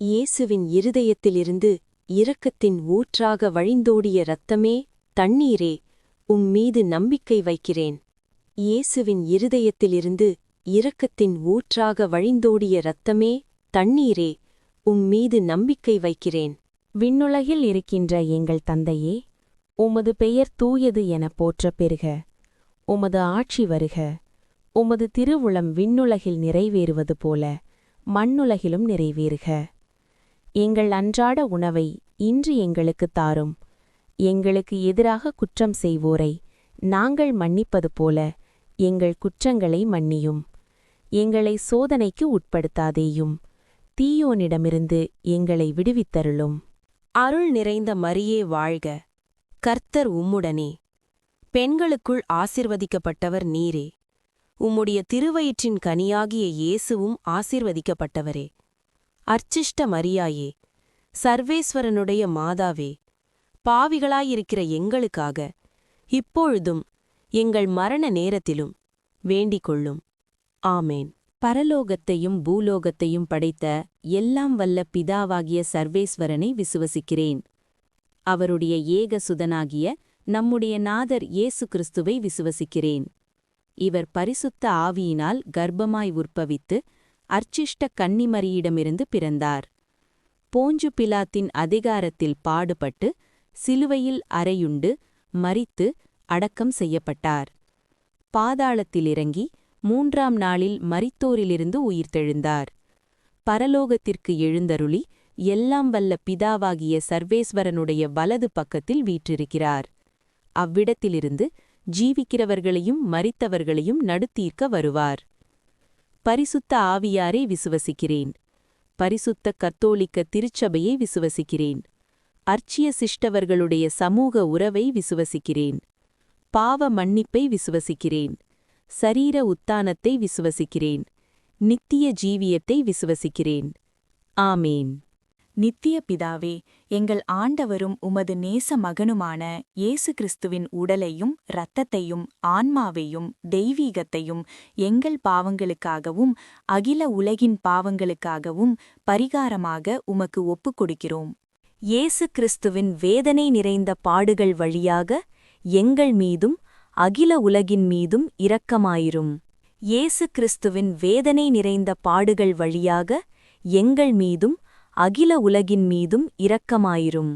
இயேசுவின் இருதயத்திலிருந்து இரக்கத்தின் ஊற்றாக வழிந்தோடிய இரத்தமே தண்ணீரே உம் மீது நம்பிக்கை வைக்கிறேன். இயேசுவின் இருதயத்திலிருந்து இரக்கத்தின் ஊற்றாக வழிந்தோடிய இரத்தமே தண்ணீரே உம் மீது நம்பிக்கை வைக்கிறேன். விண்ணுலகில் இருக்கின்ற எங்கள் தந்தையே உமது பெயர் தூயது எனப் போற்றப் பெறுக. உமது ஆட்சி வருக. உமது திருவுளம் விண்ணுலகில் நிறைவேறுவது போல மண்ணுலகிலும் நிறைவேறுக. எங்கள் அன்றாட உணவை இன்று எங்களுக்குத் தாரும். எங்களுக்கு எதிராக குற்றம் செய்வோரை நாங்கள் மன்னிப்பது போல எங்கள் குற்றங்களை மன்னியும். எங்களை சோதனைக்கு உட்படுத்தாதேயும் தீயோனிடமிருந்து எங்களை விடுவித்தருளும். அருள் நிறைந்த மரியே வாழ்க! கர்த்தர் உம்முடனே! பெண்களுக்குள் ஆசிர்வதிக்கப்பட்டவர் நீரே! உம்முடைய திருவயிற்றின் கனியாகிய இயேசுவும் ஆசிர்வதிக்கப்பட்டவரே! அர்ச்சிஷ்ட மரியாயே சர்வேஸ்வரனுடைய மாதாவே பாவிகளாயிருக்கிற எங்களுக்காக இப்பொழுதும் எங்கள் மரண நேரத்திலும் வேண்டிக் கொள்ளும். ஆமேன். பரலோகத்தையும் பூலோகத்தையும் படைத்த எல்லாம் வல்ல பிதாவாகிய சர்வேஸ்வரனை விசுவசிக்கிறேன். அவருடைய ஏக சுதனாகிய நம்முடைய நாதர் இயேசு கிறிஸ்துவை விசுவசிக்கிறேன். இவர் பரிசுத்த ஆவியினால் கர்ப்பமாய் உற்பவித்து அர்ச்சிஷ்ட கன்னிமரியிடமிருந்து பிறந்தார். போஞ்சு பிலாத்தின் அதிகாரத்தில் பாடுபட்டு சிலுவையில் அறையுண்டு மரித்து அடக்கம் செய்யப்பட்டார். பாதாளத்தில் இறங்கி மூன்றாம் நாளில் மரித்தோரிலிருந்து உயிர்த்தெழுந்தார் பரலோகத்திற்கு எழுந்தருளி எல்லாம் வல்ல பிதாவாகிய சர்வேஸ்வரனுடைய வலது பக்கத்தில் வீற்றிருக்கிறார். அவ்விடத்திலிருந்து ஜீவிக்கிறவர்களையும் மரித்தவர்களையும் நடுத்தீர்க்க வருவார். பரிசுத்த ஆவியாரை விசுவசிக்கிறேன். பரிசுத்த கத்தோலிக்க திருச்சபையை விசுவசிக்கிறேன். அர்ச்சிய சிஷ்டவர்களுடைய சமூக உறவை விசுவசிக்கிறேன். பாவ மன்னிப்பை விசுவசிக்கிறேன். சரீர உத்தானத்தை விசுவசிக்கிறேன். நித்திய ஜீவியத்தை விசுவசிக்கிறேன். ஆமேன். நித்திய பிதாவே எங்கள் ஆண்டவரும் உமது நேச மகனுமான இயேசு கிறிஸ்துவின் உடலையும் இரத்தத்தையும் ஆன்மாவையும் தெய்வீகத்தையும் எங்கள் பாவங்களுக்காகவும் அகில உலகின் பாவங்களுக்காகவும் பரிகாரமாக உமக்கு ஒப்புக் கொடுக்கிறோம் இயேசு கிறிஸ்துவின் வேதனை நிறைந்த பாடுகள் வழியாக எங்கள் மீதும் அகில உலகின் மீதும் இரக்கமாயிரும். இயேசு கிறிஸ்துவின் வேதனை நிறைந்த பாடுகள் வழியாக எங்கள் மீதும் அகில உலகின் மீதும் இரக்கமாயிரும்.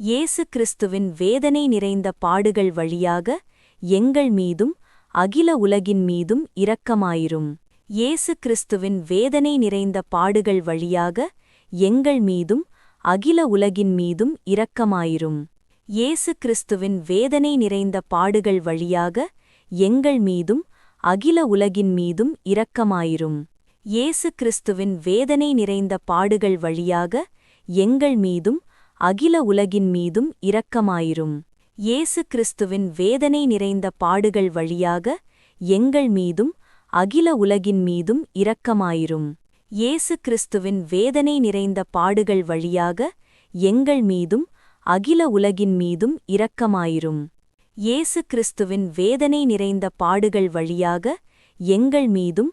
இயேசு கிறிஸ்துவின் வேதனை நிறைந்த பாடுகள் வழியாக எங்கள் மீதும் அகில உலகின் மீதும் இரக்கமாயிரும். இயேசு கிறிஸ்துவின் வேதனை நிறைந்த பாடுகள் வழியாக எங்கள் மீதும் அகில உலகின் மீதும் இரக்கமாயிரும். இயேசு கிறிஸ்துவின் வேதனை நிறைந்த பாடுகள் வழியாக எங்கள் மீதும் அகில உலகின் மீதும் இரக்கமாயிரும். இயேசு கிறிஸ்துவின் வேதனை நிறைந்த பாடுகள் வழியாக எங்கள் மீதும் அகில உலகின் மீதும் இரக்கமாயிரும். இயேசு கிறிஸ்துவின் வேதனை நிறைந்த பாடுகள் வழியாக எங்கள் மீதும் அகில உலகின் மீதும் இரக்கமாயிரும். இயேசு கிறிஸ்துவின் வேதனை நிறைந்த பாடுகள் வழியாக எங்கள் மீதும் அகில உலகின் மீதும் இரக்கமாயிரும். இயேசு கிறிஸ்துவின் வேதனை நிறைந்த பாடுகள் வழியாக எங்கள் மீதும்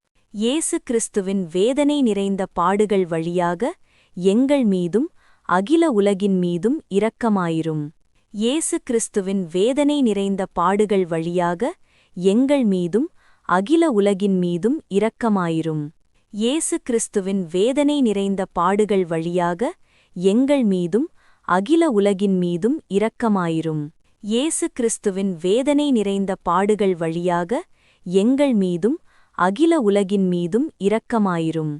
இயேசு கிறிஸ்துவின் வேதனை நிறைந்த பாடுகள் வழியாக எங்கள் மீதும் அகில உலகின் மீதும் இரக்கமாயிரும். இயேசு கிறிஸ்துவின் வேதனை நிறைந்த பாடுகள் வழியாக எங்கள் மீதும் அகில உலகின் மீதும் இரக்கமாயிரும். இயேசு கிறிஸ்துவின் வேதனை நிறைந்த பாடுகள் வழியாக எங்கள் மீதும் அகில உலகின் மீதும் இரக்கமாயிரும். இயேசு கிறிஸ்துவின் வேதனை நிறைந்த பாடுகள் வழியாக எங்கள் மீதும் அகில உலகின் மீதும் இரக்கமாயிரும்.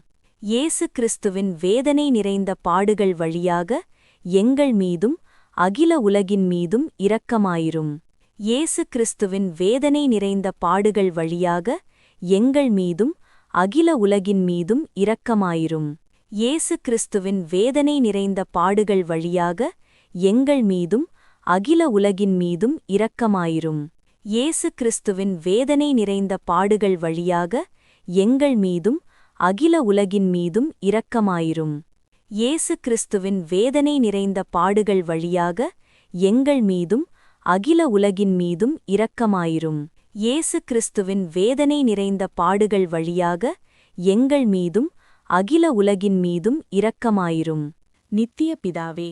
இயேசு கிறிஸ்துவின் வேதனை நிறைந்த பாடுகள் வழியாக எங்கள் மீதும் அகில உலகின் மீதும் இரக்கமாயிரும். இயேசு கிறிஸ்துவின் வேதனை நிறைந்த பாடுகள் வழியாக எங்கள் மீதும் அகில உலகின் மீதும் இரக்கமாயிரும். இயேசு கிறிஸ்துவின் வேதனை நிறைந்த பாடுகள் வழியாக எங்கள் மீதும் அகில உலகின் மீதும் இரக்கமாயிரும். இயேசு கிறிஸ்துவின் வேதனை நிறைந்த பாடுகள் வழியாக எங்கள் மீதும் அகில உலகின் மீதும் இரக்கமாயிரும். இயேசு கிறிஸ்துவின் வேதனை நிறைந்த பாடுகள் வழியாக எங்கள் மீதும் அகில உலகின் மீதும் இரக்கமாயிரும். இயேசு கிறிஸ்துவின் வேதனை நிறைந்த பாடுகள் வழியாக எங்கள் மீதும் அகில உலகின் மீதும் இரக்கமாயிரும். நித்திய பிதாவே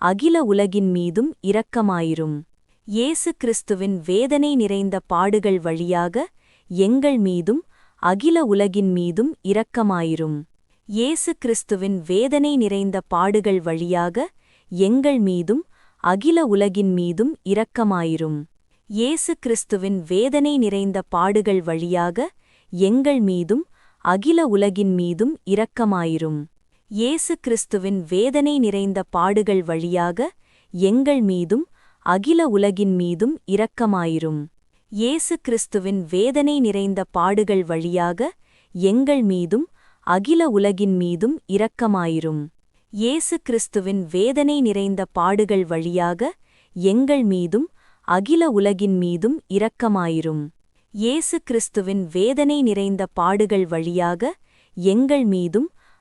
அகில உலகின் மீதும் இரக்கமாயிரும். இயேசு கிறிஸ்துவின் வேதனை நிறைந்த பாடுகள் வழியாக எங்கள் மீதும் அகில உலகின் மீதும் இரக்கமாயிரும். இயேசு கிறிஸ்துவின் வேதனை நிறைந்த பாடுகள் வழியாக எங்கள் மீதும் அகில உலகின் மீதும் இரக்கமாயிரும். இயேசு கிறிஸ்துவின் வேதனை நிறைந்த பாடுகள் வழியாக எங்கள் மீதும் அகில உலகின் மீதும் இரக்கமாயிரும். இயேசு கிறிஸ்துவின் வேதனை நிறைந்த பாடுகள் வழியாக எங்கள் மீதும் அகில உலகின் மீதும் இரக்கமாயிரும். இயேசு கிறிஸ்துவின் வேதனை நிறைந்த பாடுகள் வழியாக எங்கள் மீதும் அகில உலகின் மீதும் இரக்கமாயிரும். இயேசு கிறிஸ்துவின் வேதனை நிறைந்த பாடுகள் வழியாக எங்கள் மீதும் அகில உலகின் மீதும் இரக்கமாயிரும். இயேசு கிறிஸ்துவின் வேதனை நிறைந்த பாடுகள் வழியாக எங்கள் மீதும்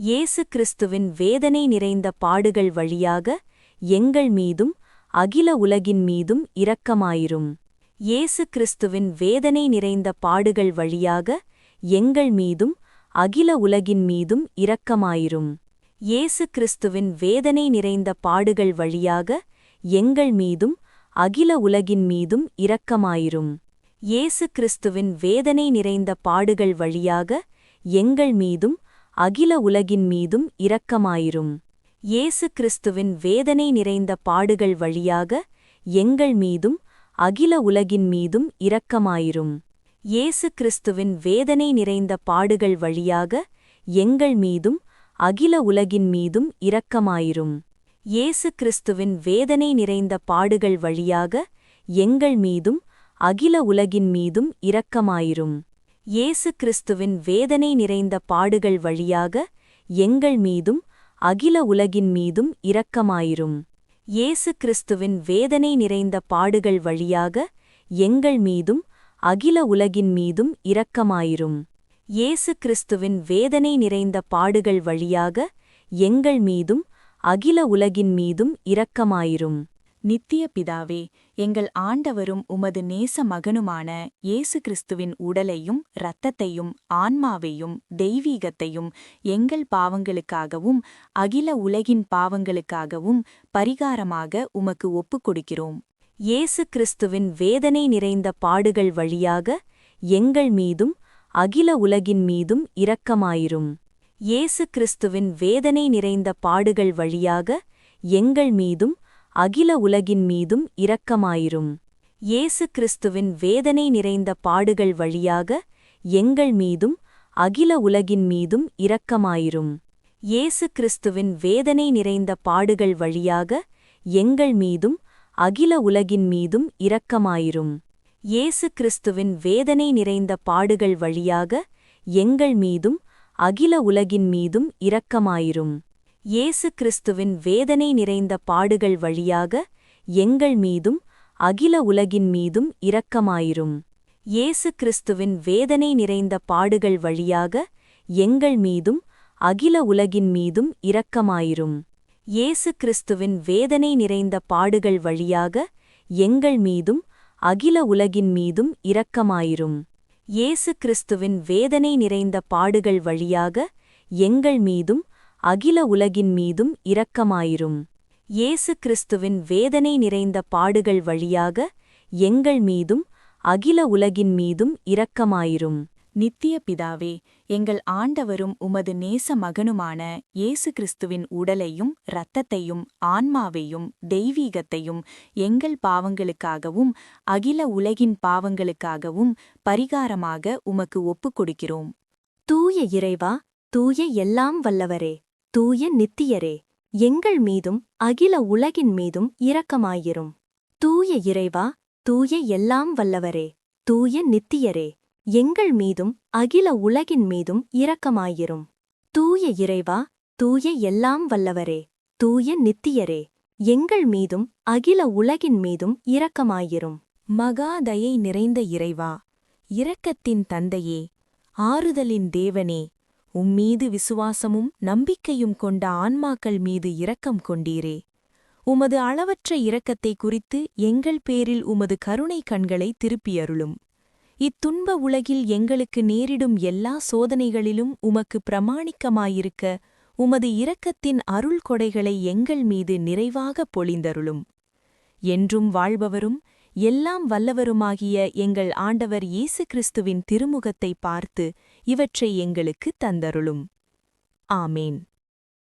இயேசு கிறிஸ்துவின் வேதனை நிறைந்த பாடுகள் வழியாக எங்கள் மீதும் அகில உலகின் மீதும் இரக்கமாயிரும். இயேசு கிறிஸ்துவின் வேதனை நிறைந்த பாடுகள் வழியாக எங்கள் மீதும் அகில உலகின் மீதும் இரக்கமாயிரும். இயேசு கிறிஸ்துவின் வேதனை நிறைந்த பாடுகள் வழியாக எங்கள் மீதும் அகில உலகின் மீதும் இரக்கமாயிரும். இயேசு கிறிஸ்துவின் வேதனை நிறைந்த பாடுகள் வழியாக எங்கள் மீதும் அகில உலகின் மீதும் இரக்கமாயிரும். இயேசு கிறிஸ்துவின் வேதனை நிறைந்த பாடுகள் வழியாக எங்கள் மீதும் அகில உலகின் மீதும் இரக்கமாயிரும். இயேசு கிறிஸ்துவின் வேதனை நிறைந்த பாடுகள் வழியாக எங்கள் மீதும் அகில உலகின் மீதும் இரக்கமாயிரும். இயேசு கிறிஸ்துவின் வேதனை நிறைந்த பாடுகள் வழியாக எங்கள் மீதும் அகில உலகின் மீதும் இரக்கமாயிரும். இயேசு கிறிஸ்துவின் வேதனை நிறைந்த பாடுகள் வழியாக எங்கள் மீதும் அகில உலகின் மீதும் இரக்கமாயிரும். இயேசு கிறிஸ்துவின் வேதனை நிறைந்த பாடுகள் வழியாக எங்கள் மீதும் அகில உலகின் மீதும் இரக்கமாயிரும். இயேசு கிறிஸ்துவின் வேதனை நிறைந்த பாடுகள் வழியாக எங்கள் மீதும் அகில உலகின் மீதும் இரக்கமாயிரும். நித்திய பிதாவே எங்கள் ஆண்டவரும் உமது நேச மகனுமான இயேசு கிறிஸ்துவின் உடலையும் இரத்தத்தையும் ஆன்மாவையும் தெய்வீகத்தையும் எங்கள் பாவங்களுக்காகவும் அகில உலகின் பாவங்களுக்காகவும் பரிகாரமாக உமக்கு ஒப்புக் கொடுக்கிறோம் இயேசு கிறிஸ்துவின் வேதனை நிறைந்த பாடுகள் வழியாக எங்கள் மீதும் அகில உலகின் மீதும் இரக்கமாயிரும். இயேசு கிறிஸ்துவின் வேதனை நிறைந்த பாடுகள் வழியாக எங்கள் மீதும் அகில உலகின் மீதும் இரக்கமாயிரும். இயேசு கிறிஸ்துவின் வேதனை நிறைந்த பாடுகள் வழியாக எங்கள் மீதும் அகில உலகின் மீதும் இரக்கமாயிரும். இயேசு கிறிஸ்துவின் வேதனை நிறைந்த பாடுகள் வழியாக எங்கள் மீதும் அகில உலகின் மீதும் இரக்கமாயிரும். இயேசு கிறிஸ்துவின் வேதனை நிறைந்த பாடுகள் வழியாக எங்கள் மீதும் அகில உலகின் மீதும் இரக்கமாயிரும். இயேசு கிறிஸ்துவின் வேதனை நிறைந்த பாடுகள் வழியாக எங்கள் மீதும் அகில உலகின் மீதும் இரக்கமாயிரும். இயேசு கிறிஸ்துவின் வேதனை நிறைந்த பாடுகள் வழியாக எங்கள் மீதும் அகில உலகின் மீதும் இரக்கமாயிரும். இயேசு கிறிஸ்துவின் வேதனை நிறைந்த பாடுகள் வழியாக எங்கள் மீதும் அகில உலகின் மீதும் இரக்கமாயிரும். இயேசு கிறிஸ்துவின் வேதனை நிறைந்த பாடுகள் வழியாக எங்கள் மீதும் அகில உலகின் மீதும் இரக்கமாயிரும். இயேசு கிறிஸ்துவின் வேதனை நிறைந்த பாடுகள் வழியாக எங்கள் மீதும் அகில உலகின் மீதும் இரக்கமாயிரும். நித்திய பிதாவே எங்கள் ஆண்டவரும் உமது நேச மகனுமான இயேசு கிறிஸ்துவின் உடலையும் இரத்தத்தையும் ஆன்மாவையும் தெய்வீகத்தையும் எங்கள் பாவங்களுக்காகவும் அகில உலகின் பாவங்களுக்காகவும் பரிகாரமாக உமக்கு ஒப்புக் கொடுக்கிறோம் தூய இறைவா தூய எல்லாம் வல்லவரே. தூய நித்தியரே எங்கள் மீதும் அகில உலகின் மீதும் இரக்கமாயிரும். தூய இறைவா தூய எல்லாம் வல்லவரே தூய நித்தியரே எங்கள் மீதும் அகில உலகின் மீதும் இரக்கமாயிரும். தூய இறைவா தூய எல்லாம் வல்லவரே தூய நித்தியரே எங்கள் மீதும் அகில உலகின் மீதும் இரக்கமாயிரும். மகாதயை நிறைந்த இறைவா இரக்கத்தின் தந்தையே ஆறுதலின் தேவனே உம்மீது விசுவாசமும் நம்பிக்கையும் கொண்ட ஆன்மாக்கள் மீது இரக்கம் கொண்டீரே. உமது அளவற்ற இரக்கத்தை குறித்து எங்கள் பேரில் உமது கருணை கண்களை திருப்பியருளும். இத்துன்ப உலகில் எங்களுக்கு நேரிடும் எல்லா சோதனைகளிலும் உமக்கு பிரமாணிக்கமாயிருக்க உமது இரக்கத்தின் அருள் கொடைகளை எங்கள் மீது நிறைவாகப் பொழிந்தருளும். என்றும் வாழ்பவரும் எல்லாம் வல்லவருமாகிய எங்கள் ஆண்டவர் இயேசு கிறிஸ்துவின் திருமுகத்தை பார்த்து இவற்றை எங்களுக்கு தந்தருளும். ஆமேன்.